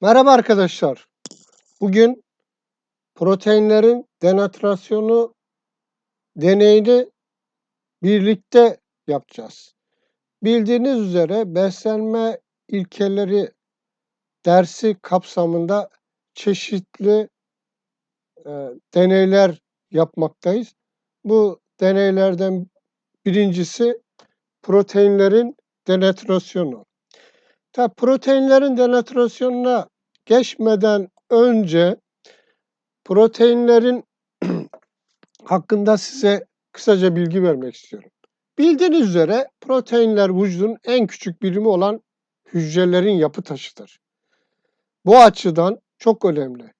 Merhaba arkadaşlar. Bugün proteinlerin denatrasyonu deneyini birlikte yapacağız. Bildiğiniz üzere beslenme ilkeleri dersi kapsamında çeşitli e, deneyler yapmaktayız. Bu deneylerden birincisi proteinlerin denatrasyonu. Tabi proteinlerin denatrasyonuna geçmeden önce proteinlerin hakkında size kısaca bilgi vermek istiyorum. Bildiğiniz üzere proteinler vücudun en küçük birimi olan hücrelerin yapı taşıdır. Bu açıdan çok önemli.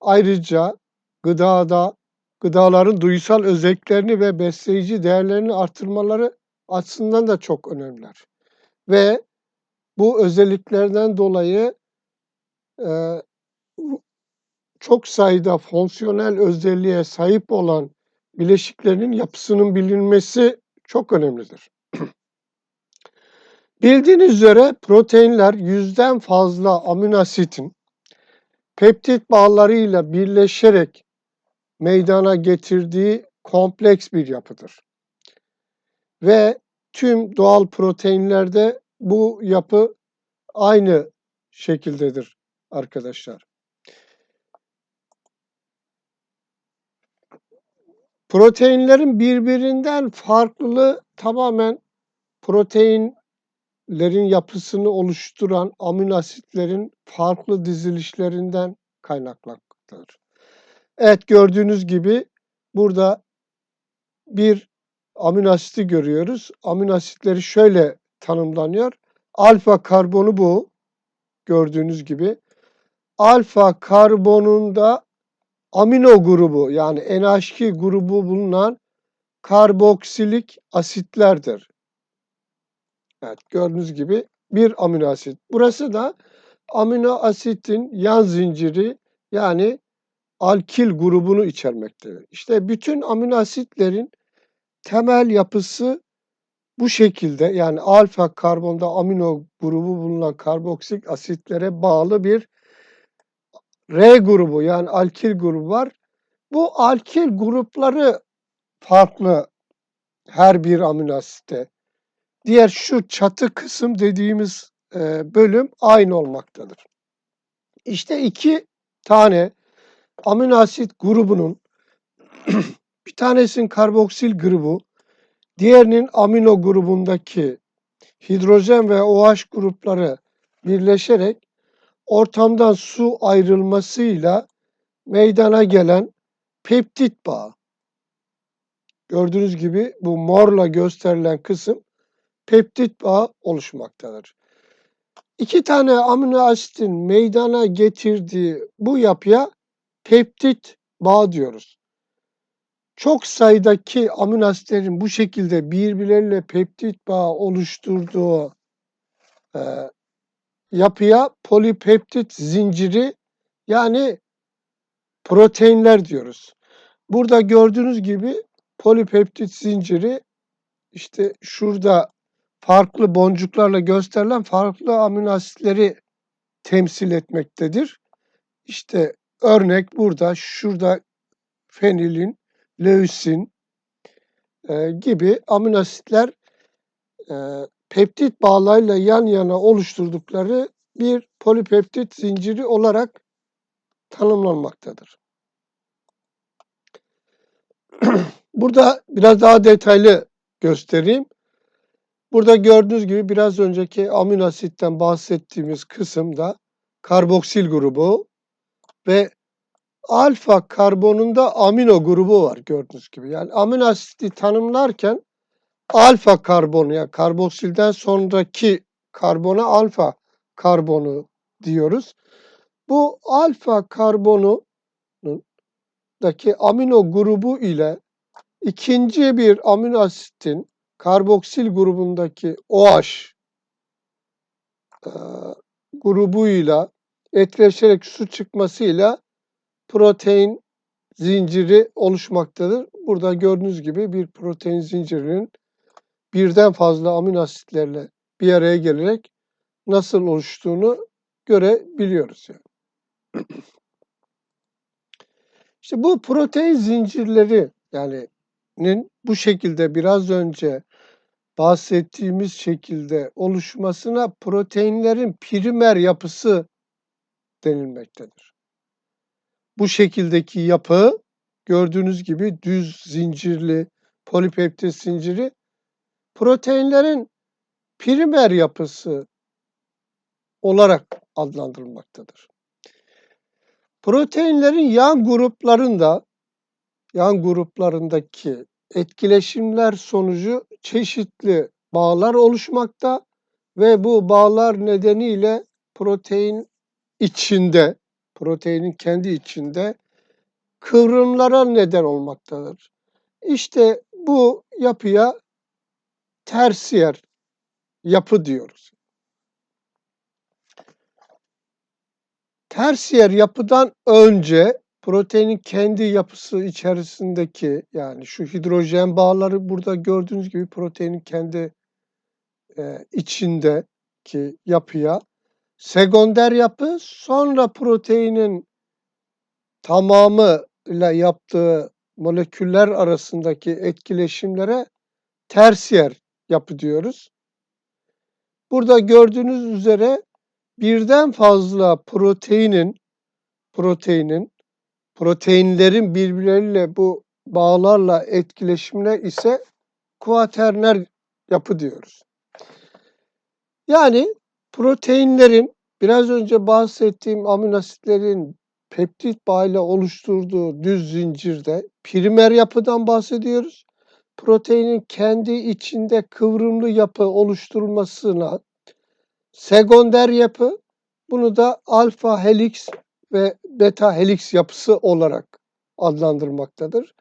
Ayrıca gıdada gıdaların duysal özelliklerini ve besleyici değerlerini artırmaları açısından da çok önemliler. Ve bu özelliklerden dolayı e, çok sayıda fonksiyonel özelliğe sahip olan bileşiklerin yapısının bilinmesi çok önemlidir. Bildiğiniz üzere proteinler yüzden fazla amino asitin peptit bağlarıyla birleşerek meydana getirdiği kompleks bir yapıdır. Ve tüm doğal proteinlerde bu yapı aynı şekildedir arkadaşlar. Proteinlerin birbirinden farklı tamamen proteinlerin yapısını oluşturan amino asitlerin farklı dizilişlerinden kaynaklanmaktadır. Evet gördüğünüz gibi burada bir amino asiti görüyoruz. Amino asitleri şöyle tanımlanıyor. Alfa karbonu bu. Gördüğünüz gibi. Alfa karbonunda amino grubu yani NH2 grubu bulunan karboksilik asitlerdir. Evet gördüğünüz gibi bir amino asit. Burası da amino asitin yan zinciri yani alkil grubunu içermektedir. İşte bütün amino asitlerin temel yapısı bu şekilde yani alfa karbonda amino grubu bulunan karboksik asitlere bağlı bir R grubu yani alkil grubu var. Bu alkil grupları farklı her bir amino asitte. Diğer şu çatı kısım dediğimiz e, bölüm aynı olmaktadır. İşte iki tane amino asit grubunun bir tanesinin karboksil grubu, diğerinin amino grubundaki hidrojen ve OH grupları birleşerek ortamdan su ayrılmasıyla meydana gelen peptit bağı. Gördüğünüz gibi bu morla gösterilen kısım peptit bağı oluşmaktadır. İki tane amino asitin meydana getirdiği bu yapıya peptit bağı diyoruz. Çok sayıdaki amino asitlerin bu şekilde birbirleriyle peptit bağı oluşturduğu e, yapıya polipeptit zinciri yani proteinler diyoruz. Burada gördüğünüz gibi polipeptit zinciri işte şurada farklı boncuklarla gösterilen farklı amino asitleri temsil etmektedir. İşte örnek burada, şurada fenilin, leusin e, gibi amino asitler e, peptit bağlarıyla yan yana oluşturdukları bir polipeptit zinciri olarak tanımlanmaktadır. Burada biraz daha detaylı göstereyim. Burada gördüğünüz gibi biraz önceki amino asitten bahsettiğimiz kısımda karboksil grubu ve alfa karbonunda amino grubu var gördüğünüz gibi. Yani amino asiti tanımlarken alfa karbonu yani karboksilden sonraki karbona alfa karbonu diyoruz. Bu alfa karbonu daki amino grubu ile ikinci bir amino asitin karboksil grubundaki OH grubuyla etkileşerek su çıkmasıyla protein zinciri oluşmaktadır. Burada gördüğünüz gibi bir protein zincirinin birden fazla amino asitlerle bir araya gelerek nasıl oluştuğunu görebiliyoruz yani. İşte bu protein zincirleri yani bu şekilde biraz önce bahsettiğimiz şekilde oluşmasına proteinlerin primer yapısı denilmektedir. Bu şekildeki yapı gördüğünüz gibi düz zincirli polipeptit zinciri proteinlerin primer yapısı olarak adlandırılmaktadır. Proteinlerin yan gruplarında yan gruplarındaki etkileşimler sonucu çeşitli bağlar oluşmakta ve bu bağlar nedeniyle protein içinde, proteinin kendi içinde kıvrımlara neden olmaktadır. İşte bu yapıya tersiyer yapı diyoruz. Tersiyer yapıdan önce proteinin kendi yapısı içerisindeki yani şu hidrojen bağları burada gördüğünüz gibi proteinin kendi e, içindeki yapıya sekonder yapı sonra proteinin tamamı ile yaptığı moleküller arasındaki etkileşimlere tersiyer yapı diyoruz. Burada gördüğünüz üzere birden fazla proteinin proteinin proteinlerin birbirleriyle bu bağlarla etkileşimine ise kuaterner yapı diyoruz. Yani proteinlerin biraz önce bahsettiğim amino asitlerin peptit bağıyla oluşturduğu düz zincirde primer yapıdan bahsediyoruz. Proteinin kendi içinde kıvrımlı yapı oluşturulmasına sekonder yapı, bunu da alfa helix ve beta helix yapısı olarak adlandırmaktadır.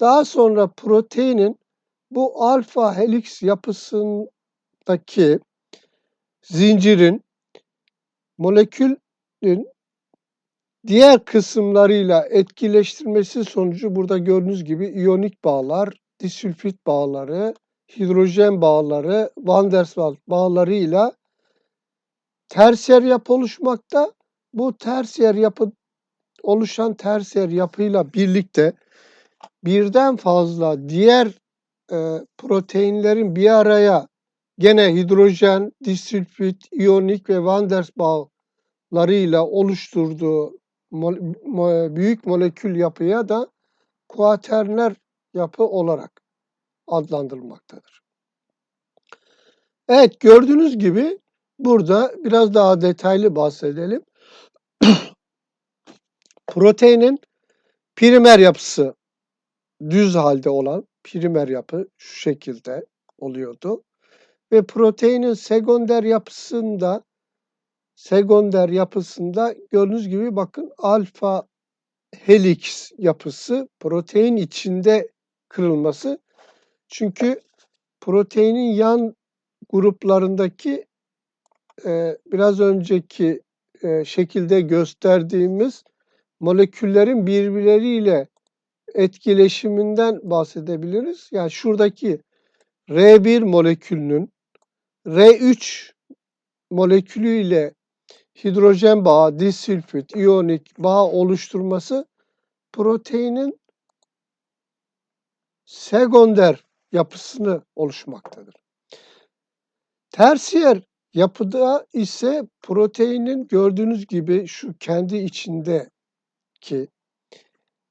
Daha sonra proteinin bu alfa helix yapısındaki zincirin molekülün diğer kısımlarıyla etkileştirmesi sonucu burada gördüğünüz gibi iyonik bağlar, disülfit bağları, hidrojen bağları, Van der Waals bağlarıyla tersiyer yapı oluşmakta. Bu tersiyer yapı oluşan tersiyer yapıyla birlikte birden fazla diğer e, proteinlerin bir araya gene hidrojen, disülfit, iyonik ve Van der bağlarıyla oluşturduğu mo mo büyük molekül yapıya da kuaterner yapı olarak adlandırılmaktadır. Evet gördüğünüz gibi burada biraz daha detaylı bahsedelim. Proteinin primer yapısı düz halde olan primer yapı şu şekilde oluyordu. Ve proteinin sekonder yapısında sekonder yapısında gördüğünüz gibi bakın alfa helix yapısı protein içinde kırılması. Çünkü proteinin yan gruplarındaki e, biraz önceki e, şekilde gösterdiğimiz moleküllerin birbirleriyle etkileşiminden bahsedebiliriz. Yani şuradaki R1 molekülünün R3 molekülüyle hidrojen bağı, disülfit, iyonik bağ oluşturması proteinin sekonder yapısını oluşmaktadır. Tersiyer yapıda ise proteinin gördüğünüz gibi şu kendi içindeki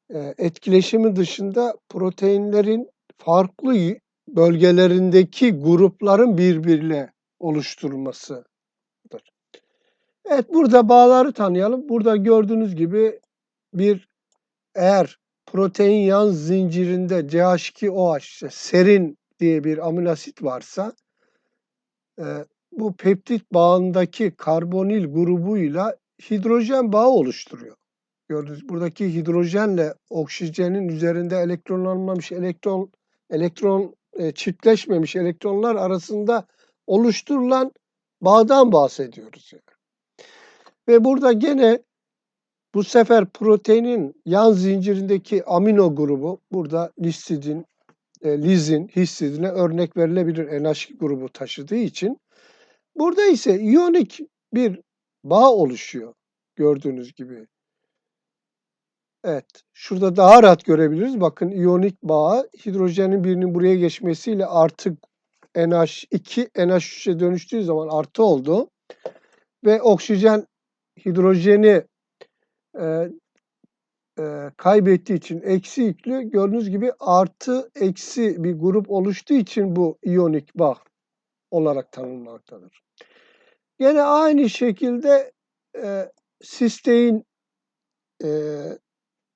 e, etkileşimi dışında proteinlerin farklı bölgelerindeki grupların birbiriyle oluşturulması Evet burada bağları tanıyalım. Burada gördüğünüz gibi bir eğer protein yan zincirinde CH2OH işte serin diye bir amino asit varsa e, bu peptit bağındaki karbonil grubuyla hidrojen bağı oluşturuyor. Gördüğünüz buradaki hidrojenle oksijenin üzerinde elektronlanmamış elektron elektron e, çiftleşmemiş elektronlar arasında oluşturulan bağdan bahsediyoruz yani. Ve burada gene bu sefer proteinin yan zincirindeki amino grubu burada listidin, e, lizin, histidine örnek verilebilir NH2 grubu taşıdığı için burada ise iyonik bir bağ oluşuyor gördüğünüz gibi. Evet, şurada daha rahat görebiliriz. Bakın iyonik bağı hidrojenin birinin buraya geçmesiyle artık NH2 NH3'e dönüştüğü zaman artı oldu. Ve oksijen hidrojeni e, e, kaybettiği için eksi yüklü gördüğünüz gibi artı eksi bir grup oluştuğu için bu iyonik bağ olarak tanımlanmaktadır. Yine aynı şekilde e, sistein e,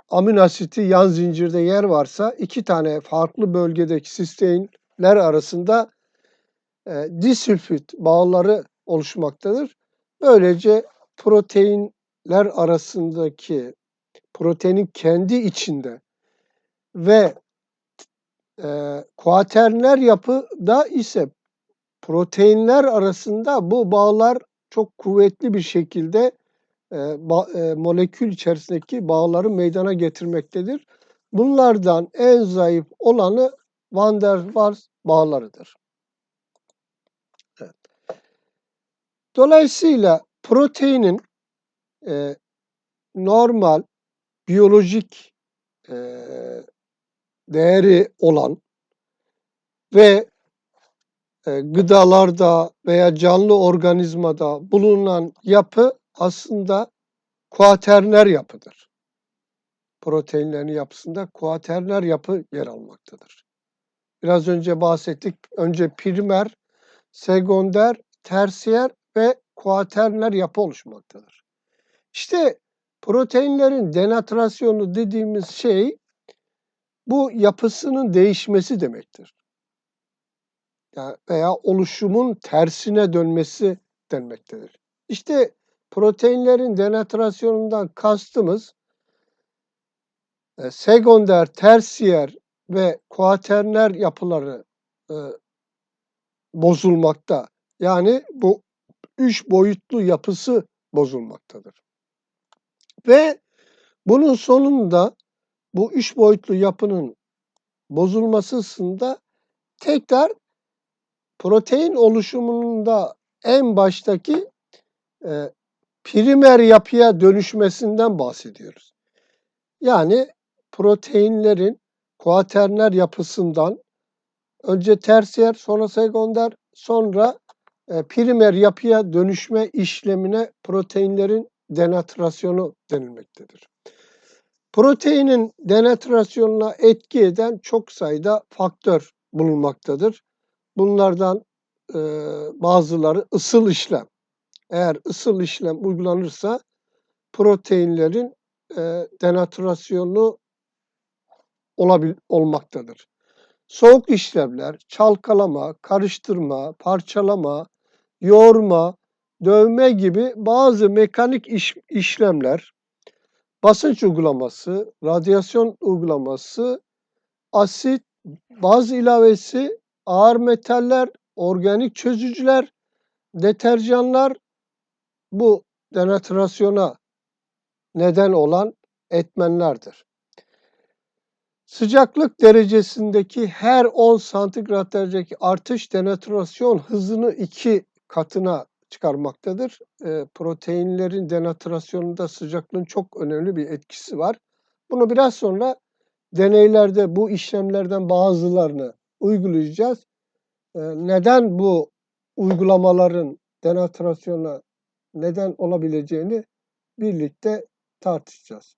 amino asiti yan zincirde yer varsa iki tane farklı bölgedeki sisteinler arasında e, disülfit bağları oluşmaktadır. Böylece proteinler arasındaki proteinin kendi içinde ve e, kuaterner yapıda ise proteinler arasında bu bağlar çok kuvvetli bir şekilde e, e, molekül içerisindeki bağları meydana getirmektedir. Bunlardan en zayıf olanı Van der Waals bağlarıdır. Evet. Dolayısıyla proteinin e, normal biyolojik e, değeri olan ve e, gıdalarda veya canlı organizmada bulunan yapı aslında kuaterner yapıdır. Proteinlerin yapısında kuaterner yapı yer almaktadır. Biraz önce bahsettik. Önce primer, sekonder, tersiyer ve kuaterner yapı oluşmaktadır. İşte proteinlerin denatrasyonu dediğimiz şey bu yapısının değişmesi demektir. Yani veya oluşumun tersine dönmesi denmektedir. İşte proteinlerin denatrasyonundan kastımız e, sekonder, tersiyer ve kuaterner yapıları e, bozulmakta. Yani bu üç boyutlu yapısı bozulmaktadır. Ve bunun sonunda bu üç boyutlu yapının bozulmasında tekrar protein oluşumunda en baştaki e, primer yapıya dönüşmesinden bahsediyoruz. Yani proteinlerin kuaterner yapısından önce tersiyer, sonra sekonder, sonra e, primer yapıya dönüşme işlemine proteinlerin denatrasyonu denilmektedir. Proteinin denatrasyonuna etki eden çok sayıda faktör bulunmaktadır. Bunlardan e, bazıları ısıl işlem. Eğer ısıl işlem uygulanırsa proteinlerin e, denatrasyonu olabil, olmaktadır. Soğuk işlemler, çalkalama, karıştırma, parçalama, yoğurma, dövme gibi bazı mekanik iş, işlemler, basınç uygulaması, radyasyon uygulaması, asit, baz ilavesi, ağır metaller, organik çözücüler, deterjanlar bu denatrasyona neden olan etmenlerdir. Sıcaklık derecesindeki her 10 santigrat derecedeki artış denatrasyon hızını iki katına çıkarmaktadır. E, proteinlerin denatrasyonunda sıcaklığın çok önemli bir etkisi var. Bunu biraz sonra deneylerde bu işlemlerden bazılarını uygulayacağız. E, neden bu uygulamaların denatrasyona neden olabileceğini birlikte tartışacağız.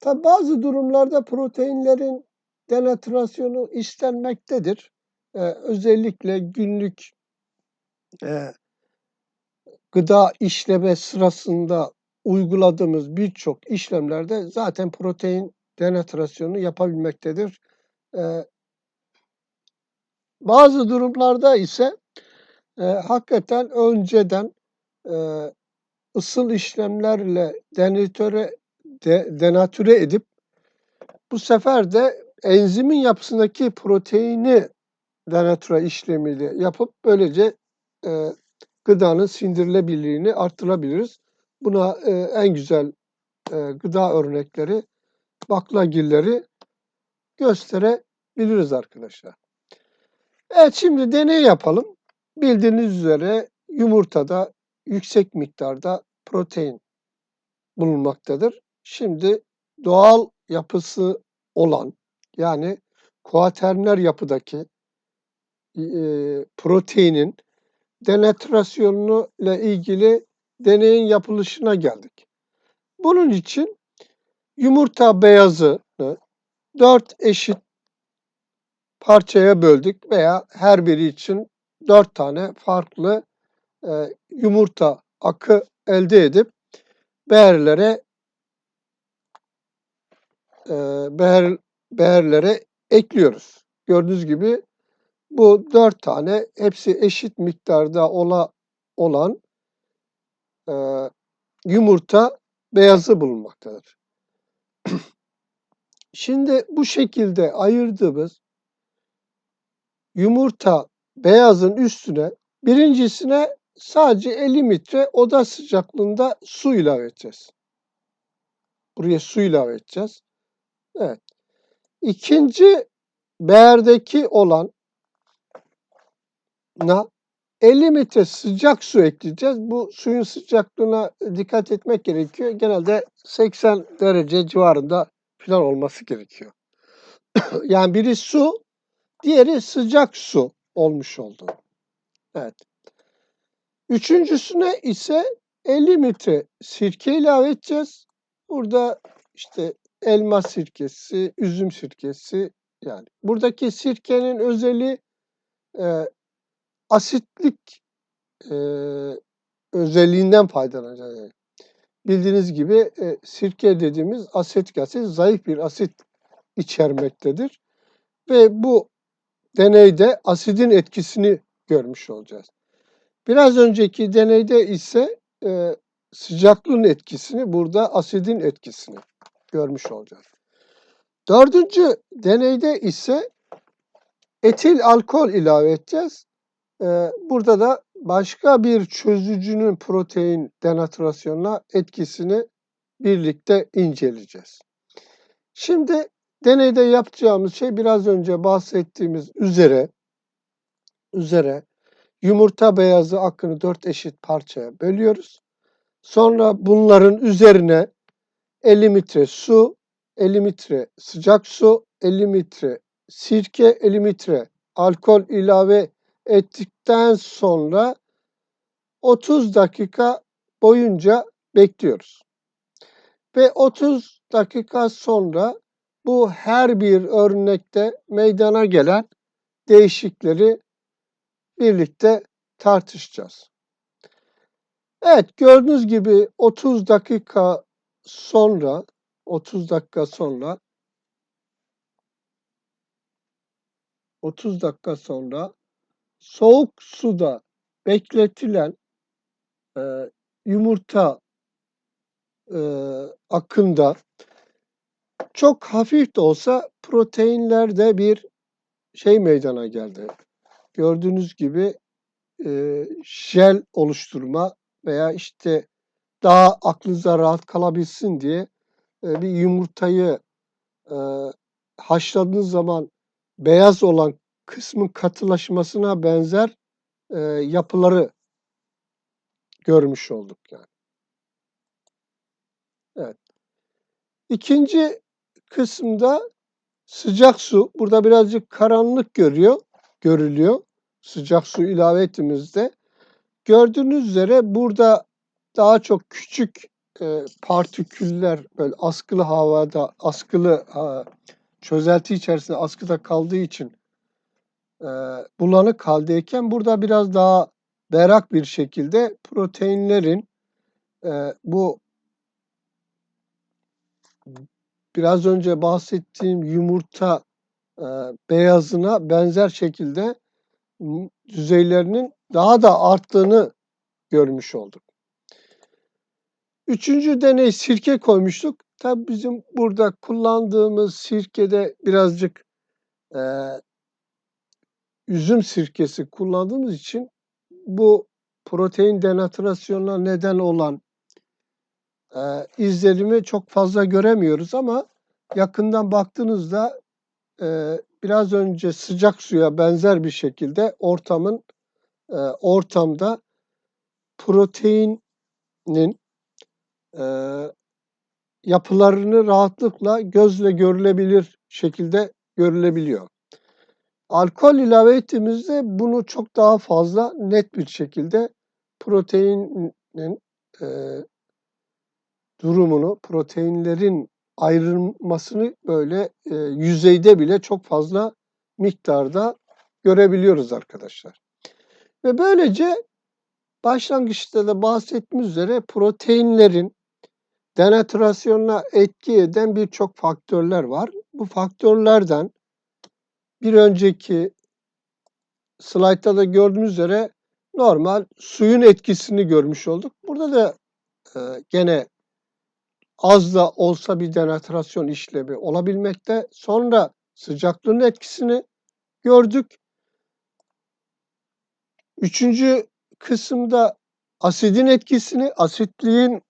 Tabi bazı durumlarda proteinlerin denatrasyonu istenmektedir. Ee, özellikle günlük e, gıda işleme sırasında uyguladığımız birçok işlemlerde zaten protein denatrasyonu yapabilmektedir. Ee, bazı durumlarda ise e, hakikaten önceden e, ısıl işlemlerle denatüre, de, denatüre edip bu sefer de enzimin yapısındaki proteini denatüre işlemiyle yapıp böylece e, gıdanın sindirilebilirliğini arttırabiliriz. Buna e, en güzel e, gıda örnekleri baklagilleri gösterebiliriz arkadaşlar. Evet şimdi deney yapalım. Bildiğiniz üzere yumurtada yüksek miktarda protein bulunmaktadır. Şimdi doğal yapısı olan yani kuaterner yapıdaki e, proteinin denatrasyonunu ile ilgili deneyin yapılışına geldik. Bunun için yumurta beyazını dört eşit parçaya böldük veya her biri için dört tane farklı e, yumurta akı elde edip beğerlere e, beğer, beğerlere ekliyoruz. Gördüğünüz gibi bu dört tane hepsi eşit miktarda ola, olan e, yumurta beyazı bulunmaktadır. Şimdi bu şekilde ayırdığımız yumurta beyazın üstüne birincisine sadece 50 litre oda sıcaklığında su ilave edeceğiz. Buraya su ilave edeceğiz. Evet. İkinci beğerdeki olan na 50 litre sıcak su ekleyeceğiz. Bu suyun sıcaklığına dikkat etmek gerekiyor. Genelde 80 derece civarında falan olması gerekiyor. yani biri su, diğeri sıcak su olmuş oldu. Evet. Üçüncüsüne ise 50 litre sirke ilave edeceğiz. Burada işte elma sirkesi, üzüm sirkesi yani. Buradaki sirkenin özelliği e, asitlik e, özelliğinden faydalanacağız. Yani. Bildiğiniz gibi e, sirke dediğimiz asetik asit zayıf bir asit içermektedir. Ve bu deneyde asidin etkisini görmüş olacağız. Biraz önceki deneyde ise e, sıcaklığın etkisini, burada asidin etkisini görmüş olacağız. Dördüncü deneyde ise etil alkol ilave edeceğiz. E, burada da başka bir çözücünün protein denatrasyonuna etkisini birlikte inceleyeceğiz. Şimdi deneyde yapacağımız şey biraz önce bahsettiğimiz üzere üzere yumurta beyazı akını dört eşit parçaya bölüyoruz. Sonra bunların üzerine 50 litre su, 50 litre sıcak su, 50 litre sirke, 50 litre alkol ilave ettikten sonra 30 dakika boyunca bekliyoruz. Ve 30 dakika sonra bu her bir örnekte meydana gelen değişikleri birlikte tartışacağız. Evet gördüğünüz gibi 30 dakika sonra 30 dakika sonra 30 dakika sonra soğuk suda bekletilen e, yumurta e, akında çok hafif de olsa proteinlerde bir şey meydana geldi. Gördüğünüz gibi e, jel oluşturma veya işte daha aklınıza rahat kalabilsin diye e, bir yumurtayı e, haşladığınız zaman beyaz olan kısmın katılaşmasına benzer e, yapıları görmüş olduk yani. Evet. İkinci kısımda sıcak su. Burada birazcık karanlık görüyor, görülüyor. Sıcak su ilave ettiğimizde. Gördüğünüz üzere burada daha çok küçük e, partiküller böyle askılı havada, askılı ha, çözelti içerisinde askıda kaldığı için e, bulanık haldeyken burada biraz daha berrak bir şekilde proteinlerin e, bu biraz önce bahsettiğim yumurta e, beyazına benzer şekilde düzeylerinin daha da arttığını görmüş olduk. Üçüncü deney sirke koymuştuk. Tabi bizim burada kullandığımız sirkede birazcık e, üzüm sirkesi kullandığımız için bu protein denatrasyonuna neden olan e, izlenimi çok fazla göremiyoruz ama yakından baktığınızda e, biraz önce sıcak suya benzer bir şekilde ortamın e, ortamda proteinin e, yapılarını rahatlıkla gözle görülebilir şekilde görülebiliyor. Alkol ilave ettiğimizde bunu çok daha fazla net bir şekilde proteinin e, durumunu, proteinlerin ayrılmasını böyle e, yüzeyde bile çok fazla miktarda görebiliyoruz arkadaşlar. Ve böylece başlangıçta da bahsettiğimiz üzere proteinlerin denatrasyonuna etki eden birçok faktörler var. Bu faktörlerden bir önceki slaytta da gördüğünüz üzere normal suyun etkisini görmüş olduk. Burada da e, gene az da olsa bir denatrasyon işlemi olabilmekte. Sonra sıcaklığın etkisini gördük. Üçüncü kısımda asidin etkisini, asitliğin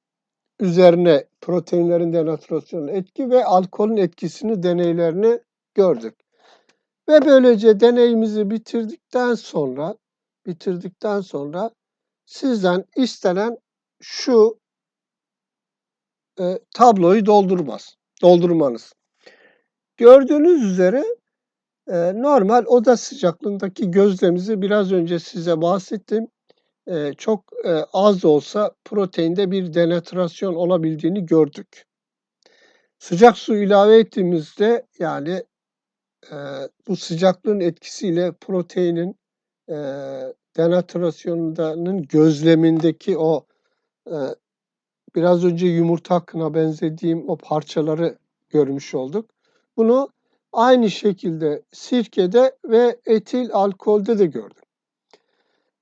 üzerine proteinlerin denatrasyonu etki ve alkolün etkisini deneylerini gördük. Ve böylece deneyimizi bitirdikten sonra bitirdikten sonra sizden istenen şu e, tabloyu doldurmaz, doldurmanız. Gördüğünüz üzere e, normal oda sıcaklığındaki gözlemimizi biraz önce size bahsettim. E, çok e, az da olsa proteinde bir denatrasyon olabildiğini gördük. Sıcak su ilave ettiğimizde yani e, bu sıcaklığın etkisiyle proteinin e, denatrasyonunun gözlemindeki o e, biraz önce yumurta hakkına benzediğim o parçaları görmüş olduk. Bunu aynı şekilde sirkede ve etil alkolde de gördük.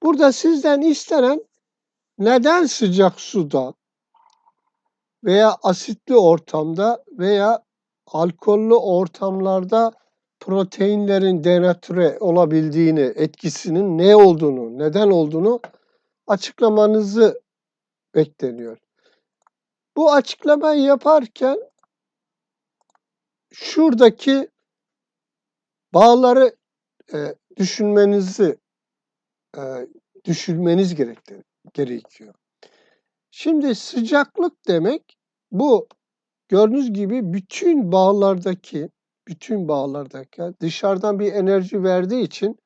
Burada sizden istenen neden sıcak suda veya asitli ortamda veya alkollü ortamlarda proteinlerin denatüre olabildiğini, etkisinin ne olduğunu, neden olduğunu açıklamanızı bekleniyor. Bu açıklamayı yaparken şuradaki bağları e, düşünmenizi e, düşünmeniz gerekti, gerekiyor. Şimdi sıcaklık demek bu gördüğünüz gibi bütün bağlardaki bütün bağlardaki dışarıdan bir enerji verdiği için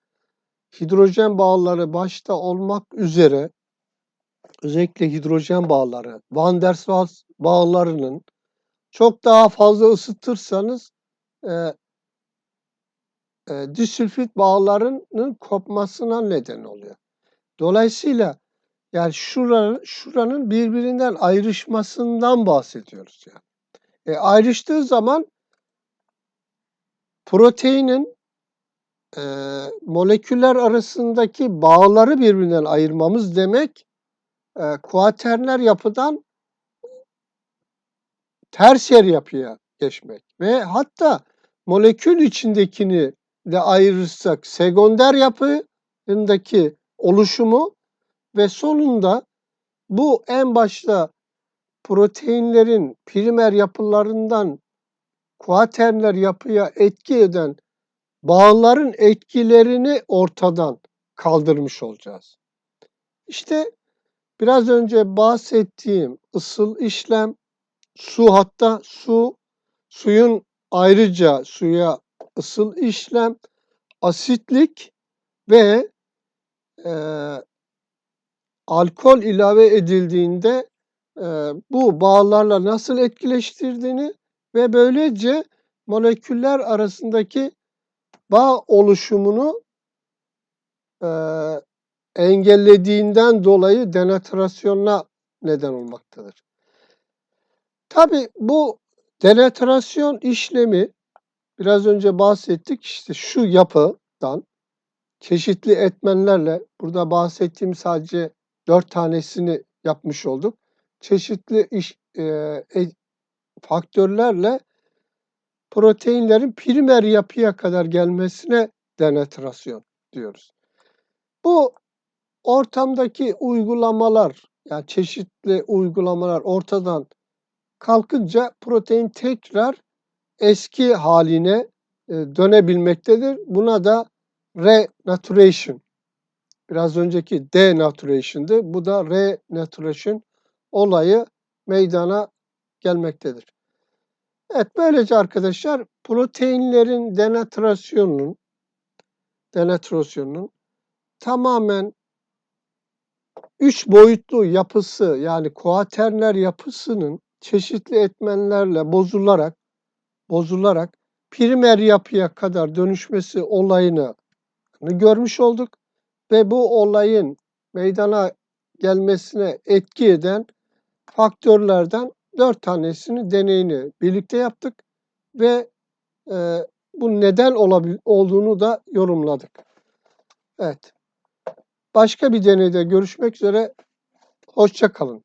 hidrojen bağları başta olmak üzere özellikle hidrojen bağları, Van der Waals bağlarının çok daha fazla ısıtırsanız e, e, disülfit bağlarının kopmasına neden oluyor. Dolayısıyla yani şuranın, şuranın birbirinden ayrışmasından bahsediyoruz yani. E, ayrıştığı zaman proteinin e, moleküller arasındaki bağları birbirinden ayırmamız demek e, kuaterner yapıdan ters yer yapıya geçmek ve hatta molekül içindekini de ayırırsak sekonder yapındaki oluşumu ve sonunda bu en başta proteinlerin primer yapılarından kuaterner yapıya etki eden bağların etkilerini ortadan kaldırmış olacağız. İşte biraz önce bahsettiğim ısıl işlem, su hatta su, suyun ayrıca suya ısıl işlem, asitlik ve e, alkol ilave edildiğinde e, bu bağlarla nasıl etkileştirdiğini ve böylece moleküller arasındaki bağ oluşumunu e, engellediğinden dolayı denatrasyonuna neden olmaktadır. Tabi bu denatrasyon işlemi biraz önce bahsettik işte şu yapıdan çeşitli etmenlerle burada bahsettiğim sadece dört tanesini yapmış olduk. Çeşitli iş, e, e, faktörlerle proteinlerin primer yapıya kadar gelmesine denatrasyon diyoruz. Bu ortamdaki uygulamalar yani çeşitli uygulamalar ortadan kalkınca protein tekrar eski haline e, dönebilmektedir. Buna da renaturation. Biraz önceki denaturation'dı. Bu da renaturation olayı meydana gelmektedir. Evet böylece arkadaşlar proteinlerin denatrasyonunun denatrasyonunun tamamen üç boyutlu yapısı yani kuaterner yapısının çeşitli etmenlerle bozularak bozularak primer yapıya kadar dönüşmesi olayını görmüş olduk ve bu olayın meydana gelmesine etki eden faktörlerden dört tanesini deneyini birlikte yaptık ve e, bu neden olabil- olduğunu da yorumladık. Evet. Başka bir deneyde görüşmek üzere. Hoşça kalın.